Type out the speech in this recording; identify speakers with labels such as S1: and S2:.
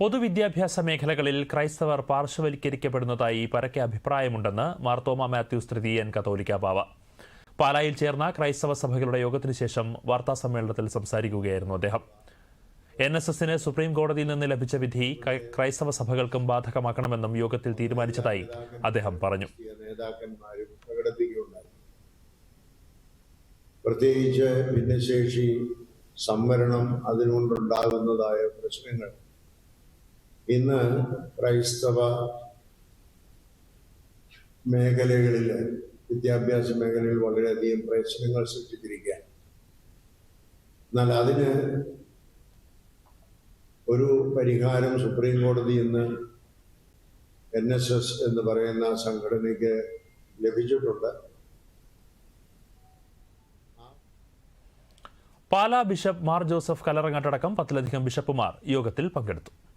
S1: പൊതുവിദ്യാഭ്യാസ മേഖലകളിൽ ക്രൈസ്തവർ പാർശ്വവൽക്കരിക്കപ്പെടുന്നതായി പരക്കെ അഭിപ്രായമുണ്ടെന്ന് മാർത്തോമ മാത്യൂസ് തൃതീയൻ കത്തോലിക്ക ബാവ പാലായിൽ ചേർന്ന ക്രൈസ്തവ സഭകളുടെ യോഗത്തിനു ശേഷം വാർത്താസമ്മേളനത്തിൽ സംസാരിക്കുകയായിരുന്നു അദ്ദേഹം എൻ എസ് എസിന് സുപ്രീം കോടതിയിൽ നിന്ന് ലഭിച്ച വിധി ക്രൈസ്തവ സഭകൾക്കും ബാധകമാക്കണമെന്നും യോഗത്തിൽ തീരുമാനിച്ചതായി അദ്ദേഹം പറഞ്ഞു
S2: പ്രത്യേകിച്ച് ഭിന്നശേഷി സംവരണം അതിനുകൊണ്ടുണ്ടാകുന്നതായ പ്രശ്നങ്ങൾ ഇന്ന് ക്രൈസ്തവ മേഖലകളിൽ വിദ്യാഭ്യാസ മേഖലയിൽ വളരെയധികം പ്രശ്നങ്ങൾ സൃഷ്ടിച്ചിരിക്കുക എന്നാൽ അതിന് ഒരു പരിഹാരം സുപ്രീം കോടതി ഇന്ന് എൻ എസ് എസ് എന്ന് പറയുന്ന സംഘടനയ്ക്ക് ലഭിച്ചിട്ടുണ്ട്
S1: പാലാ ബിഷപ്പ് മാർ ജോസഫ് കലറങ്ങാട്ടടക്കം പത്തിലധികം ബിഷപ്പുമാർ യോഗത്തിൽ പങ്കെടുത്തു